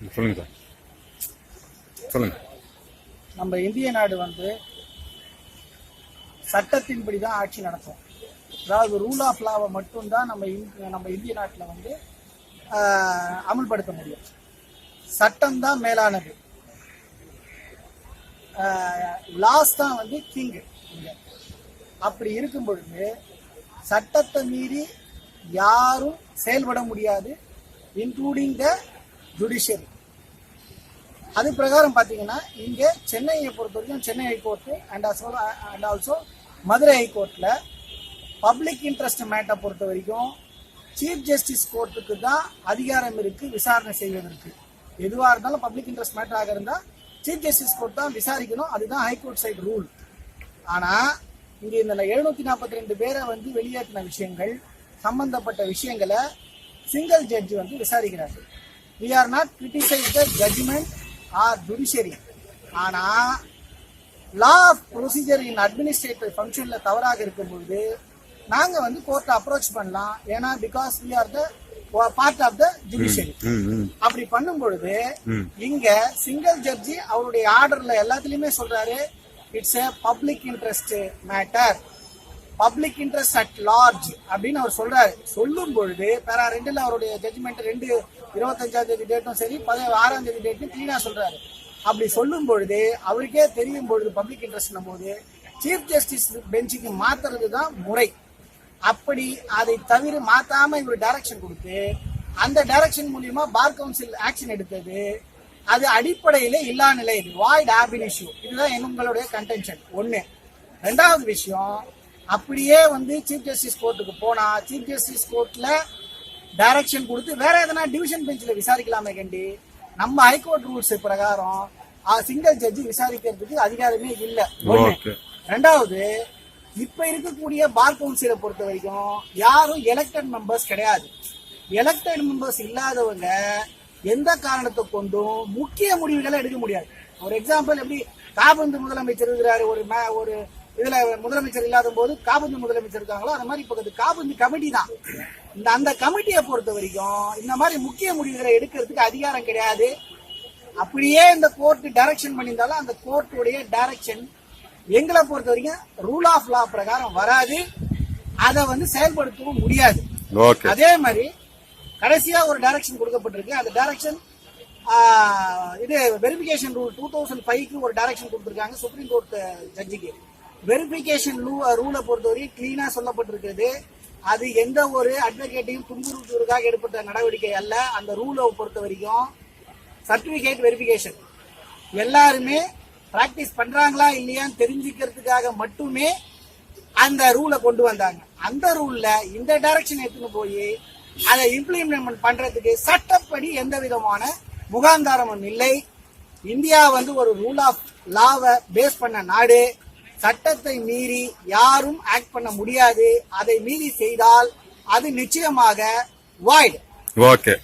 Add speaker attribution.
Speaker 1: சொல்லுங்க சார். சொல்லுங்க.
Speaker 2: நம்ம இந்திய நாடு வந்து சட்டத்தின்படி தான் ஆட்சி நடக்கும் அதாவது ரூல் ஆஃப் லாவை மட்டும்தான் நம்ம இந்~ நம்ம இந்திய நாட்டில் வந்து அமல்படுத்த முடியும். சட்டம் தான் மேலானது. லாஸ் தான் வந்து கிங்கு இங்க அப்படி இருக்கும் பொழுது சட்டத்தை மீறி யாரும் செயல்பட முடியாது இன்க்ளூடிங் த ஜுடிஷியரி அது பிரகாரம் பார்த்தீங்கன்னா இங்கே சென்னையை பொறுத்த வரைக்கும் Chennai high court and also and also Madurai ஹைகோர்ட்டில் பப்ளிக் இன்ட்ரெஸ்ட் மேட்டை பொறுத்த வரைக்கும் சீஃப் ஜஸ்டிஸ் கோர்ட்டுக்கு தான் அதிகாரம் இருக்கு விசாரணை செய்வதற்கு எதுவாக இருந்தாலும் பப்ளிக் இன்ட்ரெஸ்ட் மேட்டராக இருந்தால் சீஃப் ஜஸ்டிஸ் கோர்ட் தான் விசாரிக்கணும் அதுதான் ஹைகோர்ட் சைடு ரூல் ஆனால் இங்கே இந்த எழுநூத்தி நாற்பத்தி ரெண்டு பேரை வந்து வெளியேற்றின விஷயங்கள் சம்பந்தப்பட்ட விஷயங்களை சிங்கிள் ஜட்ஜ் வந்து விசாரிக்கிறாரு we are not criticise the judgement or judiciary ஆனா law of procedure in administrative ஃபங்க்ஷன்ல தவறாக இருக்கும்பொழுது நாங்க வந்து கோர்ட்டை அப்ரோச் பண்ணலாம். ஏன்னா because we are the part of the judiciary அப்படி பண்ணும் பொழுது. இங்க சிங்கிள் ஜட்ஜி அவருடைய ஆர்டர்ல எல்லாத்துலயுமே சொல்றாரு it's a public interest matter public interest at large அப்படின்னு அவர் சொல்றாரு. சொல்லும் பொழுது பேரா ரெண்டுல அவருடைய ஜட்ஜ்மெண்ட் ரெண்டு இருபத்தஞ்சாம் தேதி டேட்டும் சரி பதினேழு ஆறாம் தேதி டேட்டும் கிளீனா சொல்றாரு. அப்படி சொல்லும் பொழுது அவருக்கே தெரியும் பொழுது பப்ளிக் இன்ட்ரெஸ்ட் போது சீஃப் ஜஸ்டிஸ் பெஞ்சுக்கு மாத்துறது தான் முறை. அப்படி அதை தவிர மாத்தாம இவர் டைரக்ஷன் கொடுத்து அந்த டைரக்ஷன் மூலியமா பார் கவுன்சில் ஆக்ஷன் எடுத்தது அது அடிப்படையிலே இல்லா நிலை இது. வாய்ட் ஆபின் இஷ்யூ இதுதான் எங்களுடைய கன்டென்ஷன் ஒண்ணு. ரெண்டாவது விஷயம் அப்படியே வந்து சீஃப் ஜஸ்டிஸ் கோர்ட்டுக்கு போனா சீஃப் ஜஸ்டிஸ் கோர்ட்ல டைரக்ஷன் கொடுத்து வேற எதனா டிவிஷன் பெஞ்சில் விசாரிக்கலாமே கண்டி. நம்ம ஹைகோர்ட் ரூல்ஸ் பிரகாரம் சிங்கிள் ஜட்ஜி விசாரிக்கிறதுக்கு அதிகாரமே இல்ல. ரெண்டாவது இப்ப இருக்கக்கூடிய பார் கவுன்சிலை பொறுத்த வரைக்கும் யாரும் எலெக்டட் மெம்பர்ஸ் கிடையாது. எலெக்டட் மெம்பர்ஸ் இல்லாதவங்க எந்த காரணத்தை கொண்டும் முக்கிய முடிவுகளை எடுக்க முடியாது. ஒரு எக்ஸாம்பிள் எப்படி காபந்து முதலமைச்சர் இருக்கிறாரு ஒரு ஒரு இதுல முதலமைச்சர் இல்லாத போது காபந்து முதலமைச்சர் இருக்காங்களோ அந்த மாதிரி இப்போ காபந்து கமிட்டி தான். இந்த அந்த கமிட்டியை பொறுத்த வரைக்கும் இந்த மாதிரி முக்கிய முடிவுகளை எடுக்கிறதுக்கு அதிகாரம் கிடையாது. அப்படியே இந்த கோர்ட் டைரக்ஷன் பண்ணியிருந்தாலும் அந்த கோர்ட்டுடைய டைரக்ஷன் எங்களை பொறுத்த வரைக்கும் ரூல் ஆஃப் லா பிரகாரம் வராது. அதை வந்து செயல்படுத்தவும் முடியாது. அதே மாதிரி கடைசியா ஒரு டைரக்ஷன் கொடுக்கப்பட்டிருக்கு. அந்த டைரக்ஷன் இது வெரிஃபிகேஷன் ரூல் டூ தௌசண்ட் ஃபைவ்க்கு ஒரு டைரக்ஷன் கொடுத்துருக்காங்க சுப்ரீம் கோர்ட் ஜட்ஜிக்கு வெரிஃபிகேஷன் ரூலை பொறுத்தவரை கிளீனா சொல்லப்பட்டிருக்கிறது. அது எந்த ஒரு அட்வொகேட்டையும் துன்புறுத்துவதற்காக எடுப்பட்ட நடவடிக்கை அல்ல. அந்த ரூலை பொறுத்த வரைக்கும் சர்டிபிகேட் வெரிஃபிகேஷன் எல்லாருமே பிராக்டிஸ் பண்றாங்களா இல்லையான்னு தெரிஞ்சுக்கிறதுக்காக மட்டுமே அந்த ரூலை கொண்டு வந்தாங்க. அந்த ரூல்ல இந்த டைரக்ஷன் எடுத்துன்னு போய் அதை இம்ப்ளிமெண்ட் பண்றதுக்கு சட்டப்படி எந்த விதமான முகாந்தாரமும் இல்லை. இந்தியா வந்து ஒரு ரூல் ஆஃப் லாவை பேஸ் பண்ண நாடு. சட்டத்தை மீறி யாரும் ஆக்ட் பண்ண முடியாது. அதை மீறி செய்தால் அது நிச்சயமாக வாய்டு
Speaker 1: ஓகே